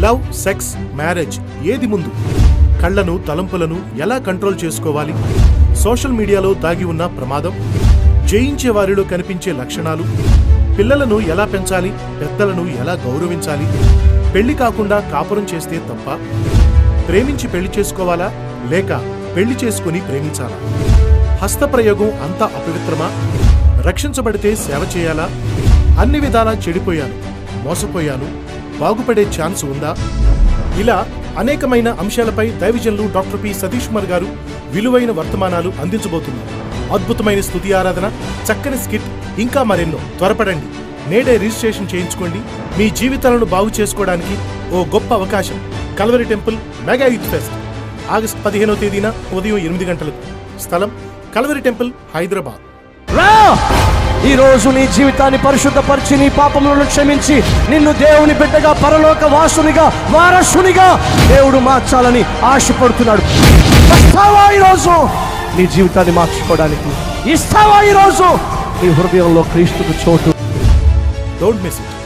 Love sex marriage ఏది ముందు? కళ్ళను తలంపులను ఎలా కంట్రోల్ చేసుకోవాలి? సోషల్ మీడియాలో దాగి ఉన్న ప్రమాదం? జయించే వారిలో కనిపించే లక్షణాలు? పిల్లలను ఎలా పెంచాలి? పెద్దలను ఎలా గౌరవించాలి? పెళ్ళి కాకుండా కాపురం చేస్తే తప్ప? ప్రేమించి పెళ్ళి చేసుకోవాలా? లేక పెళ్ళి చేసుకుని ప్రేమించాలా? హస్తప్రయోగం అంత అపవిత్రమా? రక్షించబడితే సేవ చేయాలా? అన్ని విధాలా చెడిపోయాను మోసపోయాను బాగుపడే ఛాన్స్ ఉందా? ఇలా అనేకమైన అంశాలపై దైవజనులు డాక్టర్ పి సతీష్ కుమార్ గారు విలువైన వర్తమానాలు అందించబోతున్నారు. అద్భుతమైన స్థుతి ఆరాధన చక్కని స్కిట్ ఇంకా మరెన్నో. త్వరపడండి. నేడే రిజిస్ట్రేషన్ చేయించుకోండి. మీ జీవితాలను బాగు చేసుకోవడానికి ఓ గొప్ప అవకాశం. Calvary temple mega youth fest. August పదిహేనో తేదీన ఉదయం ఎనిమిది గంటలకు. స్థలం కల్వరి టెంపుల్ హైదరాబాద్. ఈరోజు ఈ రోజు నీ జీవితాన్ని పరిశుద్ధపరిచి నీ పాపములను క్షమించి నిన్ను దేవుని బిడ్డగా పరలోక వాసునిగా వారసునిగా దేవుడు మార్చాలని ఆశపడుతున్నాడు. వస్తావా ఈరోజు నీ జీవితాన్ని మార్చుకోవడానికి. ఇస్తావా ఈరోజు నీ హృదయంలో క్రీస్తుకు చోటు. Don't miss it